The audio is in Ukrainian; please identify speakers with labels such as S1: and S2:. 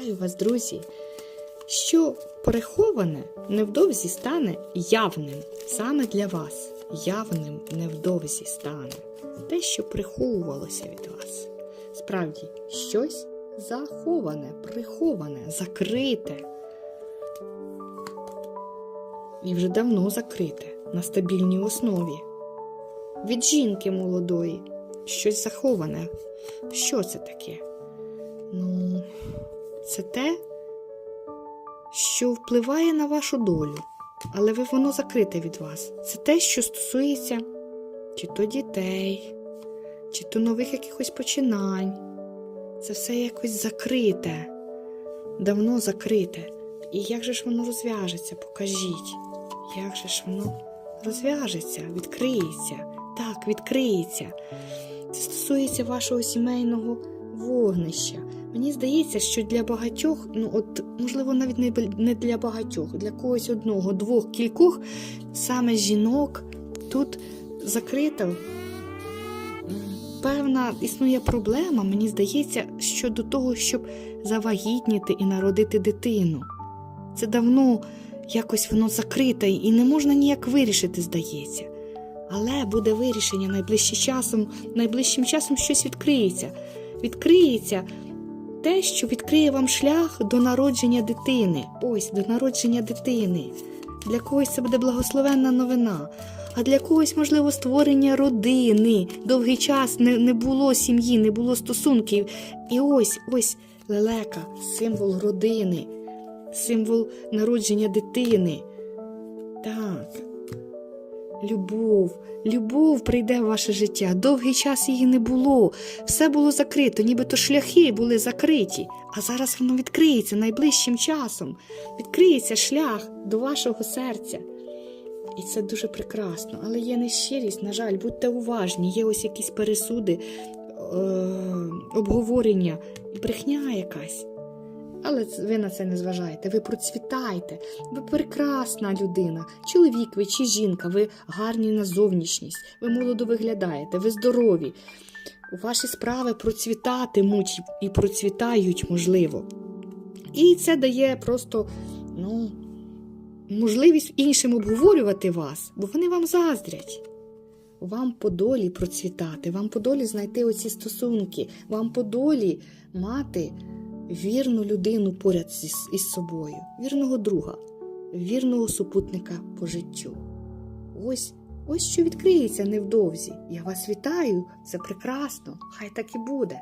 S1: Вітаю вас, друзі! Що переховане невдовзі стане явним саме для вас. Явним невдовзі стане те, що приховувалося від вас. Справді, щось заховане, приховане, закрите. І вже давно закрите на стабільній основі. Від жінки молодої щось заховане. Що це таке? Ну, це те, що впливає на вашу долю, але воно закрите від вас. Це те, що стосується чи то дітей, чи то нових якихось починань. Це все якось закрите, давно закрите. І як же ж воно розв'яжеться? Покажіть, як же ж воно розв'яжеться, відкриється. Так, відкриється. Це стосується вашого сімейного вогнища. Мені здається, що для багатьох, ну от можливо, навіть не для багатьох, для когось одного, двох, кількох, саме жінок тут закрита певна існує проблема, мені здається, щодо того, щоб завагітніти і народити дитину. Це давно якось воно закрите і не можна ніяк вирішити, здається. Але буде вирішення найближчим часом, найближчим часом щось відкриється. Відкриється те, що відкриє вам шлях до народження дитини. Ось до народження дитини. Для когось це буде благословенна новина, а для когось, можливо, створення родини. Довгий час не, не було сім'ї, не було стосунків. І ось ось лелека, символ родини, символ народження дитини. Так. Любов, любов прийде в ваше життя. Довгий час її не було. Все було закрито, нібито шляхи були закриті. А зараз воно відкриється найближчим часом. Відкриється шлях до вашого серця. І це дуже прекрасно. Але є нещирість, на жаль, будьте уважні, є ось якісь пересуди, е- обговорення брехня якась. Але ви на це не зважаєте, ви процвітаєте, ви прекрасна людина, чоловік ви чи жінка, ви гарні на зовнішність, ви молодо виглядаєте, ви здорові. Ваші справи процвітатимуть і процвітають, можливо. І це дає просто ну, можливість іншим обговорювати вас, бо вони вам заздрять. Вам по долі процвітати, вам по долі знайти оці стосунки, вам по долі мати вірну людину поряд із собою, вірного друга, вірного супутника по життю. Ось, ось що відкриється невдовзі. Я вас вітаю, це прекрасно, хай так і буде.